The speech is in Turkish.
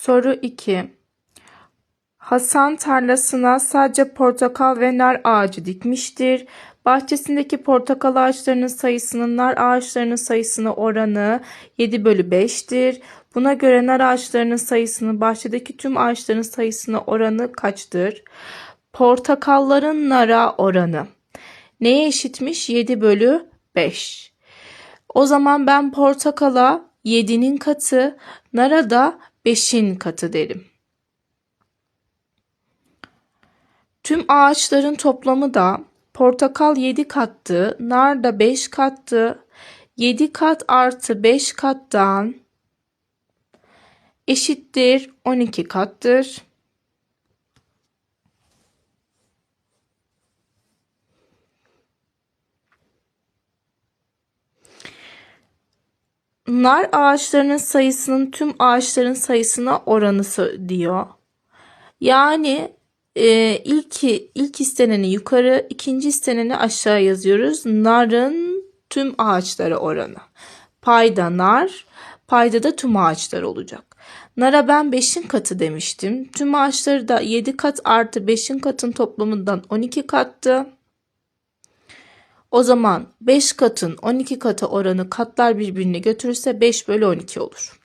Soru 2. Hasan tarlasına sadece portakal ve nar ağacı dikmiştir. Bahçesindeki portakal ağaçlarının sayısının nar ağaçlarının sayısına oranı 7 bölü 5'tir. Buna göre nar ağaçlarının sayısının bahçedeki tüm ağaçların sayısına oranı kaçtır? Portakalların nara oranı neye eşitmiş? 7 bölü 5. O zaman ben portakala 7'nin katı, nara da 5'in katı derim. Tüm ağaçların toplamı da portakal 7 kattı, nar da 5 kattı. 7 kat artı 5 kattan eşittir 12 kattır. Nar ağaçlarının sayısının tüm ağaçların sayısına oranısı diyor. Yani e, ilk ilk isteneni yukarı, ikinci isteneni aşağı yazıyoruz. Narın tüm ağaçlara oranı. Payda nar, payda da tüm ağaçlar olacak. Nara ben 5'in katı demiştim. Tüm ağaçları da 7 kat artı 5'in katın toplamından 12 kattı. O zaman 5 katın 12 katı oranı katlar birbirini götürürse 5 bölü 12 olur.